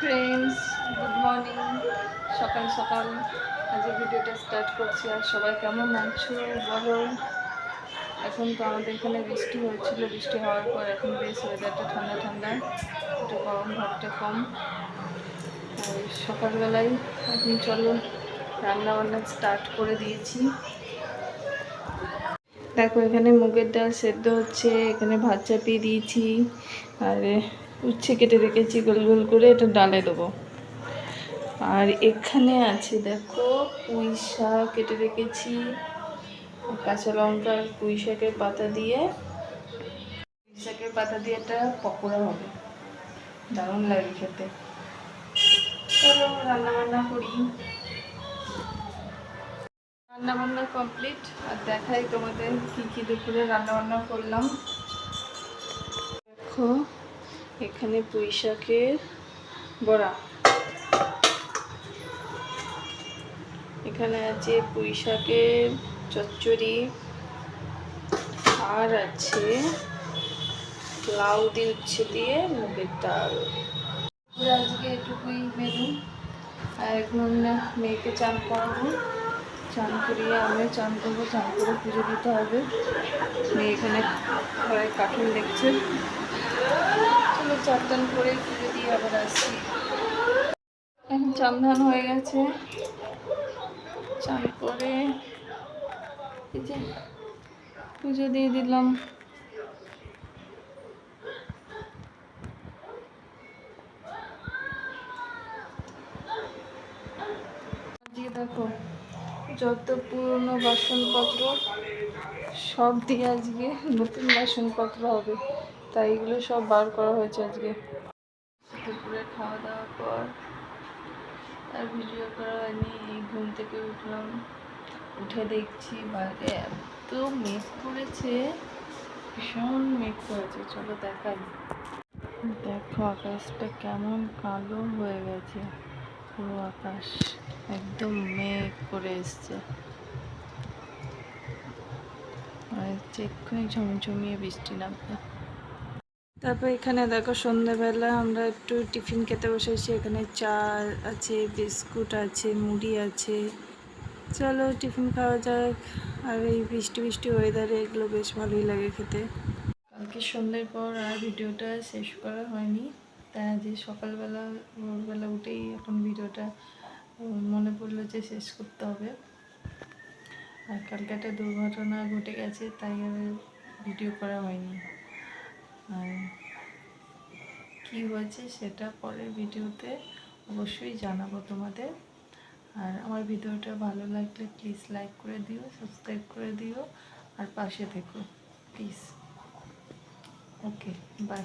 Friends good morning সকাল সকাল। আজকে ভিডিওটা স্টার্ট করছি। আর সবাই কেমন আছো? বলো এখন তো আমাদের এখানে বৃষ্টি হয়েছিল। বৃষ্টি হওয়ার পর এখন বেশ ওয়েদারটা ঠান্ডা ঠান্ডা। একটু গরম ভাবটা কম। আর সকালবেলায় এখন চলো রান্না বান্না স্টার্ট করে দিয়েছি। দেখো, এখানে মুগের ডাল সেদ্ধ হচ্ছে। এখানে ভাত চাপিয়ে দিয়েছি। আর উচ্ছে কেটে রেখেছি, গোল গোল করে এটা ডালে দেবো। আর এখানে আছে, দেখো, পুঁই শাক কেটে রেখেছি, কাঁচা লঙ্কা পুঁই শাকের পাতা দিয়ে। পুঁই শাকের পাতা দিয়ে একটা পকোড়া হবে। দারুণ লাগে খেতে। চলো রান্না বান্না করি। রান্না বান্না কমপ্লিট, আর দেখাই তোমাদের কি কি দুপুরে রান্না বান্না করলাম। দেখো এখানে পুঁই শাকের বড়া। এখানে আছে পুঁই শাকের চচ্চড়ি। আর আছে লাউ দিয়ে উচ্ছে দিয়ে মুগের ডাল। আজকে এটুকুই মেনু। আর এখন মেয়েকে চান করাবো। চান করিয়ে আমিও চান করব। চান করে পুজো দিতে হবে। মেয়ে এখানে ঘরে কার্টুন দেখছে। চলো চান টান করে পুজো দিয়ে আবার আসছি। এখন চান হয়ে গেছে। চান করে পুজো দিয়ে দিলাম। দেখো যত পুরনো বাসনপত্র, সব দিয়ে আজকে নতুন বাসনপত্র হবে। তাই এগুলো সব বার করা হয়েছে আজকে। দুপুরে খাওয়া দাওয়ার পর আর ভিডিও করা হয়নি ঘুম থেকে উঠলাম। উঠে দেখছি বাইরে এত মেঘ করেছে, ভীষণ মেঘ করেছে। চলো দেখাই। দেখো আকাশটা কেমন কালো হয়ে গেছে। পুরো আকাশ একদম মেঘ করে এসছে। আর হচ্ছে ঝমঝমিয়ে বৃষ্টি নামবে। তারপর এখানে দেখো সন্ধ্যাবেলা আমরা একটু টিফিন খেতে বসেছি। এখানে চা আছে, বিস্কুট আছে, মুড়ি আছে। চলো টিফিন খাওয়া যাক। আর এই বৃষ্টি বৃষ্টি ওয়েদারে এগুলো বেশ ভালোই লাগে খেতে। কালকে সন্ধ্যের পর আর ভিডিওটা শেষ করা হয়নি। তাই আজ সকালবেলা, ভোরবেলা উঠেই এখন ভিডিওটা মনে পড়ল যে শেষ করতে হবে। আর কালকে একটা দুর্ঘটনা ঘটে গেছে, তাই আর ভিডিও করা হয়নি। আর কী হয়েছে সেটা পরের ভিডিওতে অবশ্যই জানাব তোমাদের। আর আমার ভিডিওটা ভালো লাগলে প্লিজ লাইক করে দিও সাবস্ক্রাইব করে দিও, আর পাশে থেকো প্লিজ ওকে বাই